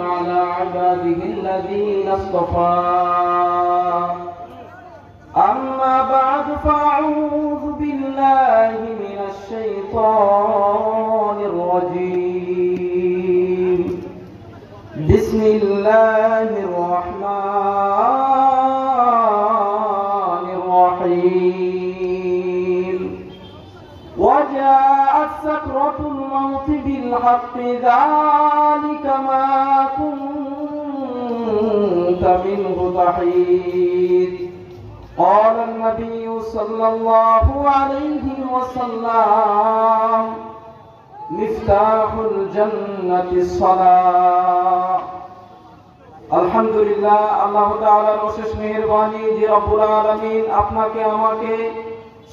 على عباده الذين اصطفى. أما بعد فأعوذ بالله من الشيطان الرجيم. بسم الله الرحمن وجاءت سكرة الموت بالحق ذلك ما كنت منه تحيد قال النبي صلى الله عليه وسلم مفتاح الجنة الصلاة আলহামদুলিল্লাহ আল্লাহ তাআলার অশেষ মেহেরবানি যে রব্বুল আলামিন আপনাকে আমাকে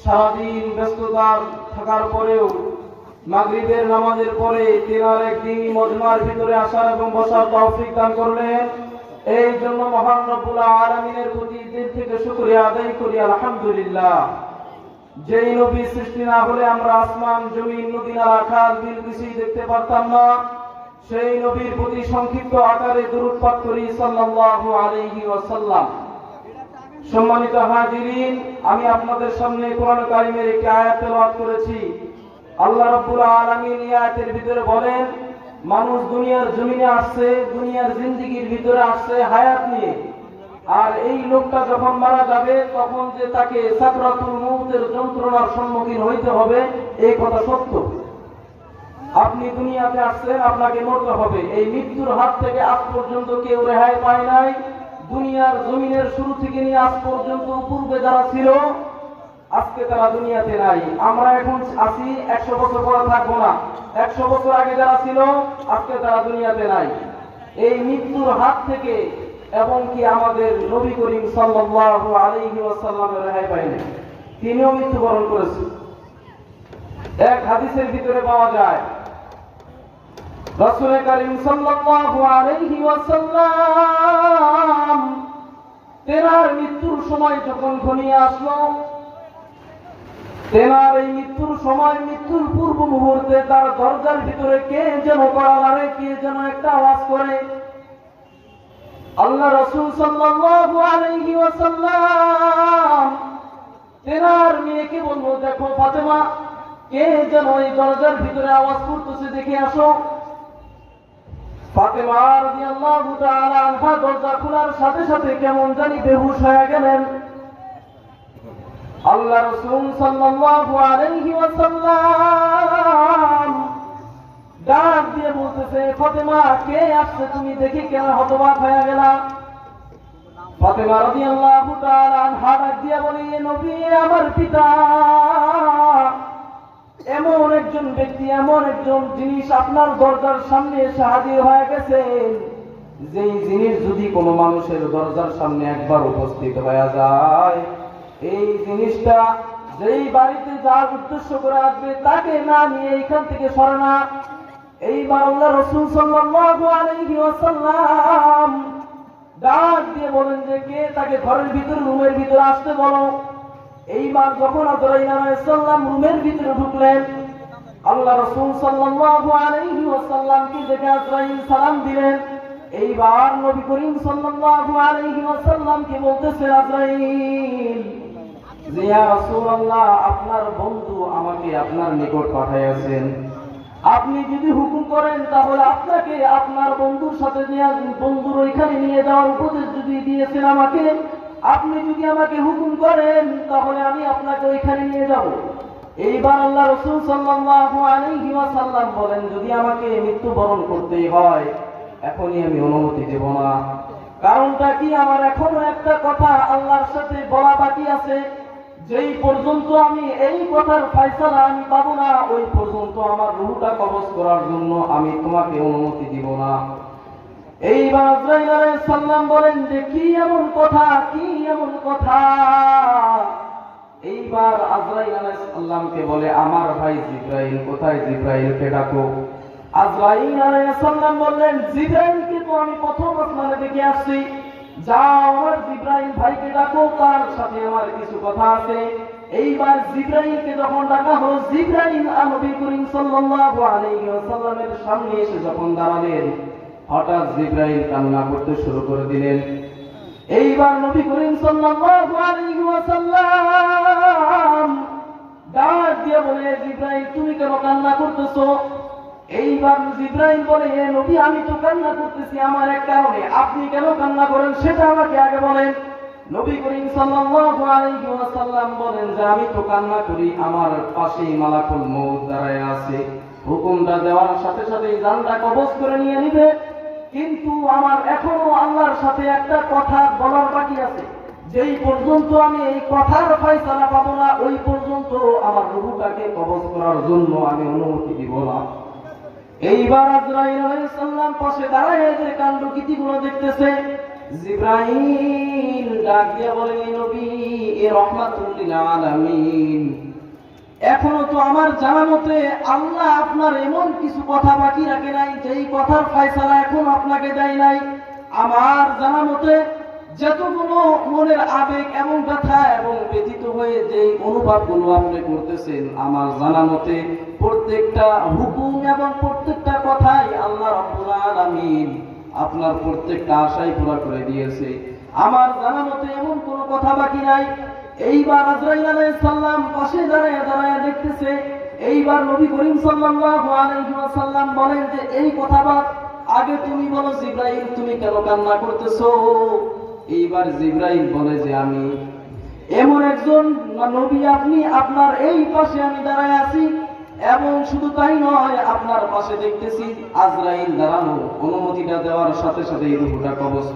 সারাদিন ব্যস্ততার থাকার পরেও মাগরিবের নামাজের পরে তেনার একদিন মজমার ভিতরে আসার এবং বসার তৌফিক দান করলেন। এই জন্য মহান রব্বুল আলামিনের প্রতি দিল থেকে শুকরিয়া আদায় করি, আলহামদুলিল্লাহ। যেই নবী সৃষ্টি না হলে আমরা আসমান, জমিন, নদী, নালা, খাল, বিল কিছুই দেখতে পারতাম না। সেই নবীর প্রতি সংক্ষিপ্ত আকারে দরুদ পাঠ করি সাল্লাল্লাহু আলাইহি ওয়াসাল্লাম। সম্মানিত হাজিরিন, আমি আপনাদের সামনে কোরআন কারিমের একটি আয়াত তেলাওয়াত করেছি। আল্লাহ রাব্বুল আলামিন এই আয়াতের ভিতরে বলেন, মানুষ দুনিয়ার জমিনে আসছে, দুনিয়ার জিন্দেগির ভিতরে আসছে হায়াত নিয়ে। আর এই লোকটা যখন মারা যাবে, তখন যে তাকে সাকরাতুল মউতের যন্ত্রণার সম্মুখীন হইতে হবে, এই কথা সত্য। আপনি দুনিয়াতে আসছেন, আপনাকে মরতে হবে। এই মৃত্যুর হাত থেকে আজ পর্যন্ত কেউ রেহাই পায় নাই। দুনিয়ার জমিনের শুরু থেকে নিয়ে আজ পর্যন্ত পূর্বে যারা ছিল, আজকে তারা দুনিয়াতে নাই। আমরা এখন আছি, একশো বছর পরে থাকব না। একশো বছর আগে যারা ছিল, আজকে তারা দুনিয়াতে নাই। এই মৃত্যুর হাত থেকে এবং কি আমাদের নবী করিম সাল্লাল্লাহু আলাইহি ওয়াসাল্লামের রেহাই পায়নি তিনিও মৃত্যুবরণ করেছেন। এক হাদিসের ভিতরে পাওয়া যায় রাসূল করিম সাল্লাল্লাহু তেনার মৃত্যুর সময় যখন ঘনিয়ে আসলো, তেনার এই মৃত্যুর সময়, মৃত্যুর পূর্ব মুহূর্তে তার দরজার ভিতরে কে যেন করা লাগে কে যেন একটা আওয়াজ করে। আল্লাহ রসুল সাল্লাল্লাহু আলাইহি ওয়াসাল্লাম তেনার মেয়েকে বলব দেখো ফাতেমা, কে যেন এই দরজার ভিতরে আওয়াজ করতেছে, দেখে আসো। ফাতেমা রাদিয়াল্লাহু তাআলা আনহা দরজা খোলার সাথে সাথে কেমন জানি বেহুশ হয়ে গেলেন। আল্লাহ রাসূল সাল্লাল্লাহু আলাইহি ওয়াসাল্লাম ডাক দিয়ে বলতেছে, ফাতেমা, কে আসছে তুমি দেখি কেন হতবাক হয়ে গেলা? ফাতেমা রাদিয়াল্লাহু তাআলা আনহা ডাক দিয়ে বলে, "এ নবী, আমার পিতা। এমন একজন ব্যক্তি, এমন একজন জিনিস আপনার দরজার সামনে এসে হাজির হয়ে গেছে। যেই জিনিস যদি কোনো মানুষের দরজার সামনে একবার উপস্থিত হয়ে যায়, এই জিনিসটা যেই বাড়িতে যার উদ্দেশ্য করে আসবে, তাকে না নিয়ে এখান থেকে সরে না। এইবার আল্লাহ রসুল সাল্লাল্লাহু আলাইহি ওয়াসাল্লাম ডাক দিয়ে বলেন যে, কে তাকে ঘরের ভিতরে, রুমের ভিতরে আসতে বলো? এইবার যখন আজরাইল রুমের ভিতরে ঢুকলেন, আল্লাহ রাসূল ওয়াসাল্লামকে দেখে আজরাইল সালাম দিলেন, এইবার নবী করিম সাল্লাল্লাহু আলাইহি ওয়াসাল্লামকে বলতেছে আজরাইল আপনার বন্ধু আমাকে আপনার নিকট পাঠাইয়াছেন। আপনি যদি হুকুম করেন, তাহলে আপনাকে আপনার বন্ধুর সাথে দেয়া বন্ধুর ওইখানে নিয়ে যাওয়ার উপদেশ যদি দিয়েছেন আমাকে আপনি যদি আমাকে হুকুম করেন, তাহলে আমি আপনাকে ওইখানে নিয়ে যাব। এইবার আল্লাহ রসুল সাল্লাল্লাহু আলাইহি ওয়াসাল্লাম বলেন, যদি আমাকে মৃত্যুবরণ করতেই হয়, এখনই আমি অনুমতি দেব না। কারণটা কি? আমার এখনও একটা কথা আল্লাহর সাথে বলা বাকি আছে। যেই পর্যন্ত আমি এই কথার ফয়সালা আমি পাবো না, ওই পর্যন্ত আমার রুহটা কবজ করার জন্য আমি তোমাকে অনুমতি দিব না। এইবার আজরাইল আলাইহিস বলেন যে, কি এমন কথা, কি এমন কথা? এইবার আজরাইল আলাইহিস সালামকে বলে, আমার ভাই জিব্রাইল, কোথায় জিব্রাইলকে ডাকো? আজরাইল আলাইহিস সালাম বললেন, জিব্রাইলকে তো আমি প্রথম আসমানে দেখে আসছি। যাও, আমার জিব্রাইল ভাইকে ডাকো, তার সাথে আমার কিছু কথা আছে। এইবার জিব্রাইলকে যখন ডাকা হলো, জিব্রাইল নবী করিম সাল্লাল্লাহু আলাইহি ওয়াসাল্লামের সামনে এসে যখন দাঁড়ালেন হঠাৎ জিব্রাইল কান্না করতে শুরু করে দিলেন। এইবার নবী করিম সাল্লাল্লাহু আলাইহি ওয়াসাল্লাম ডাক দিয়ে বলে, জিব্রাইল, তুমি কেন কান্না করতেছো? এইবার জিব্রাইল বলে, "এ নবী, আমি তো কান্না করতেছি আমার এক কারণে। আপনি কেন কান্না করেন সেটা আমাকে আগে বলেন। নবী করিম সাল্লাল্লাহু আলাইহি ওয়াসাল্লাম বলেন যে, আমি তো কান্না করি, আমার পাশেই মালাকুল মউত দাঁড়ায় আছে। হুকুমটা দেওয়ার সাথে সাথে জানটা কবজ করে নিয়ে নিবে। কিন্তু আমার এখনও আল্লাহর সাথে একটা কথা বলার বাকি আছে। যেই পর্যন্ত আমি এই কথার ফয়সালা পাবো না, ওই পর্যন্ত আমার রুহুটাকে কবজ করার জন্য আমি অনুমতি দিব না। এইবার আজরাইল আলাইহিস সালাম পাশে দাঁড়ায় যে কাণ্ড কীর্তিগুলো দেখতেছে। জিব্রাইল ডাক দিয়ে বলে নবী, এ রহমাতুল লিল আলামিন এখনও তো আমার জানা মতে আল্লাহ আপনার এমন কিছু কথা বাকি রাখে নাই, যেই কথার ফয়সালা এখন আপনাকে দেয় নাই। আমার জানা মতে যতগুলো মনের আবেগ এবং ব্যথা এবং ব্যতীত হয়ে যেই অনুভবগুলো আপনি করতেছেন, আমার জানা মতে প্রত্যেকটা হুকুম এবং প্রত্যেকটা কথাই আল্লাহ রাব্বুল আলামিন আপনার প্রত্যেকটা আশাই পুরা করে দিয়েছে। আমার জানা মতে এমন কোনো কথা বাকি নাই। এইবার আজরাইল আলাইহিস সালাম পাশে দাঁড়ায় দাঁড়ায় দেখতেছে এইবার নবী করিম ওয়াসাল্লাম বলেন যে, এই কথাটা আগে তুমি বলো জিব্রাইল, তুমি কেন কান্না করতেছো? এইবার জিব্রাইল বলে যে, আমি এমন একজন নবী আপনি, আপনার এই পাশে আমি দাঁড়ায় আছি এবং শুধু তাই নয়, আপনার পাশে দেখতেছি আজরাইল দাঁড়ানো, অনুমতিটা দেওয়ার সাথে সাথে এই রূপটা কবজ